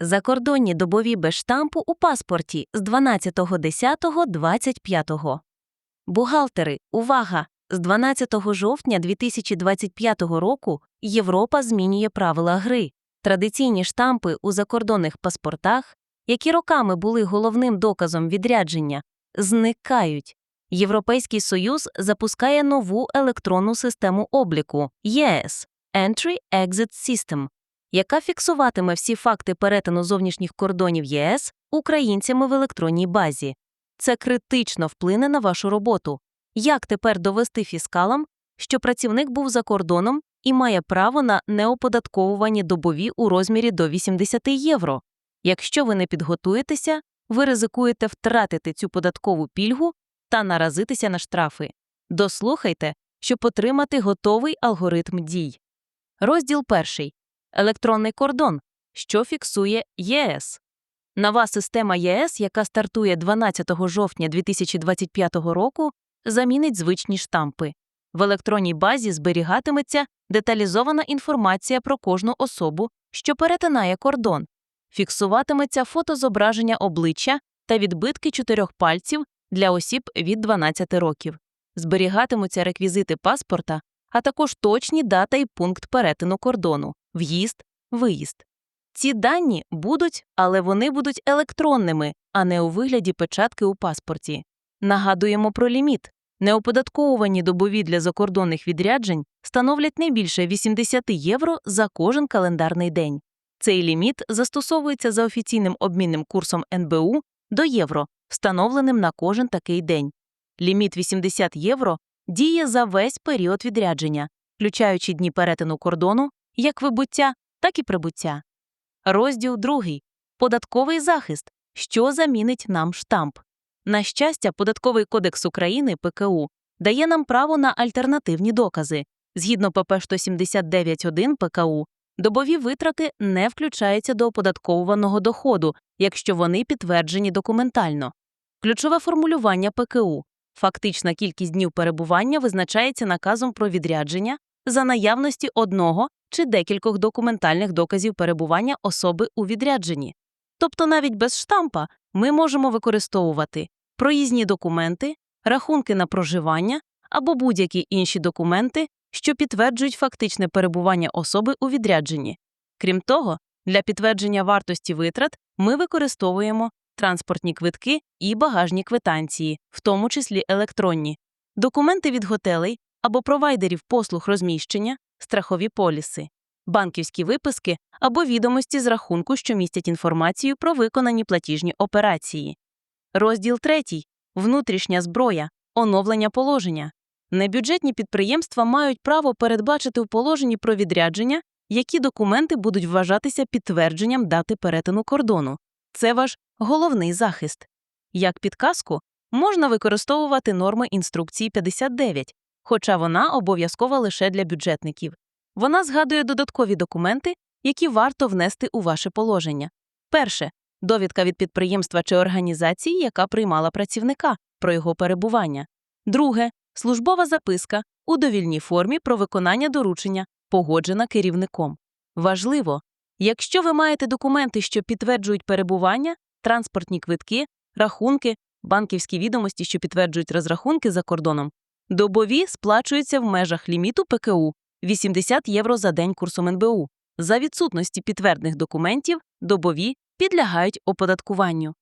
Закордонні добові без штампу у паспорті з 12.10.25. Бухгалтери, увага! З 12 жовтня 2025 року Європа змінює правила гри. Традиційні штампи у закордонних паспортах, які роками були головним доказом відрядження, зникають. Європейський Союз запускає нову електронну систему обліку ЄС Entry-Exit System, яка фіксуватиме всі факти перетину зовнішніх кордонів ЄС українцями в електронній базі. Це критично вплине на вашу роботу. Як тепер довести фіскалам, що працівник був за кордоном і має право на неоподатковувані добові у розмірі до 80 євро? Якщо ви не підготуєтеся, ви ризикуєте втратити цю податкову пільгу та наразитися на штрафи. Дослухайте, щоб отримати готовий алгоритм дій. Розділ перший. Електронний кордон, що фіксує ЄС. Нова система ЄС, яка стартує 12 жовтня 2025 року, замінить звичні штампи. В електронній базі зберігатиметься деталізована інформація про кожну особу, що перетинає кордон. Фіксуватиметься фотозображення обличчя та відбитки чотирьох пальців для осіб від 12 років. Зберігатимуться реквізити паспорта, а також точні дата і пункт перетину кордону, в'їзд, виїзд. Ці дані будуть, але вони будуть електронними, а не у вигляді печатки у паспорті. Нагадуємо про ліміт. Неоподатковувані добові для закордонних відряджень становлять не більше 80 євро за кожен календарний день. Цей ліміт застосовується за офіційним обмінним курсом НБУ до євро, встановленим на кожен такий день. Ліміт 80 євро діє за весь період відрядження, включаючи дні перетину кордону, як вибуття, так і прибуття. Розділ 2. Податковий захист, що замінить нам штамп. На щастя, Податковий кодекс України ПКУ дає нам право на альтернативні докази. Згідно ПП 179.1 ПКУ, добові витрати не включаються до оподатковуваного доходу, якщо вони підтверджені документально. Ключове формулювання ПКУ фактична кількість днів перебування визначається наказом про відрядження за наявності одного чи декількох документальних доказів перебування особи у відрядженні. Тобто навіть без штампа ми можемо використовувати проїзні документи, рахунки на проживання або будь-які інші документи, що підтверджують фактичне перебування особи у відрядженні. Крім того, для підтвердження вартості витрат ми використовуємо транспортні квитки і багажні квитанції, в тому числі електронні, документи від готелей або провайдерів послуг розміщення, страхові поліси, банківські виписки або відомості з рахунку, що містять інформацію про виконані платіжні операції. Розділ 3. Внутрішня зброя, оновлення положення. Небюджетні підприємства мають право передбачити у положенні про відрядження, які документи будуть вважатися підтвердженням дати перетину кордону. Це ваш головний захист. Як підказку можна використовувати норми інструкції 59, хоча вона обов'язкова лише для бюджетників. Вона згадує додаткові документи, які варто внести у ваше положення. Перше довідка від підприємства чи організації, яка приймала працівника про його перебування. Друге службова записка у довільній формі про виконання доручення, погоджена керівником. Важливо, якщо ви маєте документи, що підтверджують перебування, транспортні квитки, рахунки, банківські відомості, що підтверджують розрахунки за кордоном, добові сплачуються в межах ліміту ПКУ 80 євро за день курсом НБУ. За відсутності підтвердних документів добові підлягають оподаткуванню.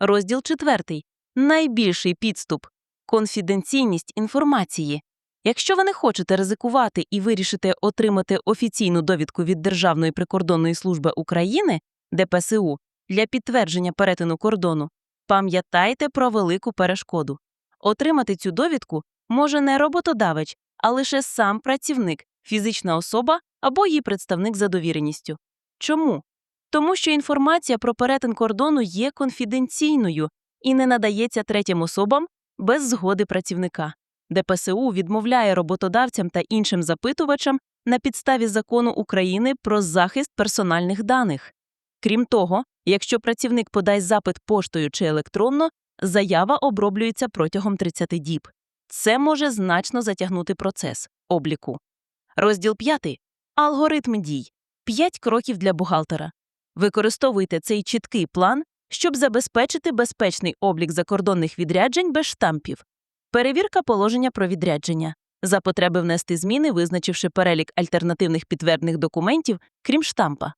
Розділ 4. Найбільший підступ конфіденційність інформації. Якщо ви не хочете ризикувати і вирішите отримати офіційну довідку від Державної прикордонної служби України ДПСУ для підтвердження перетину кордону, пам'ятайте про велику перешкоду. Отримати цю довідку може не роботодавець, а лише сам працівник, фізична особа або її представник за довіреністю. Чому? Тому що інформація про перетин кордону є конфіденційною і не надається третім особам без згоди працівника. ДПСУ відмовляє роботодавцям та іншим запитувачам на підставі закону України про захист персональних даних. Крім того, якщо працівник подасть запит поштою чи електронно, заява оброблюється протягом 30 діб. Це може значно затягнути процес обліку. Розділ 5. Алгоритм дій. 5 кроків для бухгалтера. Використовуйте цей чіткий план, щоб забезпечити безпечний облік закордонних відряджень без штампів. Перевірка положення про відрядження. За потреби внести зміни, визначивши перелік альтернативних підтвердних документів, крім штампа.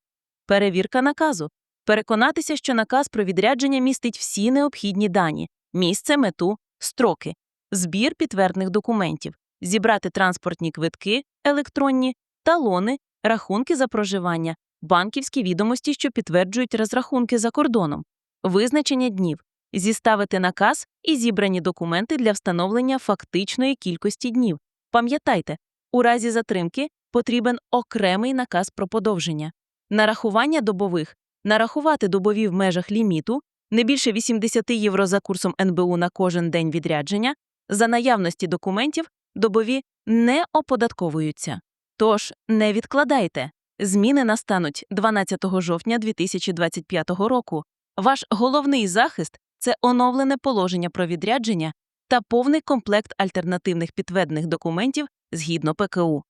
Перевірка наказу. Переконатися, що наказ про відрядження містить всі необхідні дані місце, мету, строки, збір підтвердних документів, зібрати транспортні квитки, електронні, талони, рахунки за проживання, банківські відомості, що підтверджують розрахунки за кордоном, визначення днів, зіставити наказ і зібрані документи для встановлення фактичної кількості днів. Пам'ятайте, у разі затримки потрібен окремий наказ про подовження. Нарахування добових нарахувати добові в межах ліміту не більше 80 євро за курсом НБУ на кожен день відрядження, за наявності документів добові не оподатковуються. Тож не відкладайте. Зміни настануть 12 жовтня 2025 року. Ваш головний захист це оновлене положення про відрядження та повний комплект альтернативних підтвердних документів згідно ПКУ.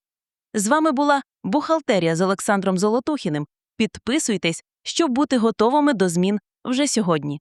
З вами була бухгалтерія з Олександром Золотухіним. Підписуйтесь, щоб бути готовими до змін вже сьогодні.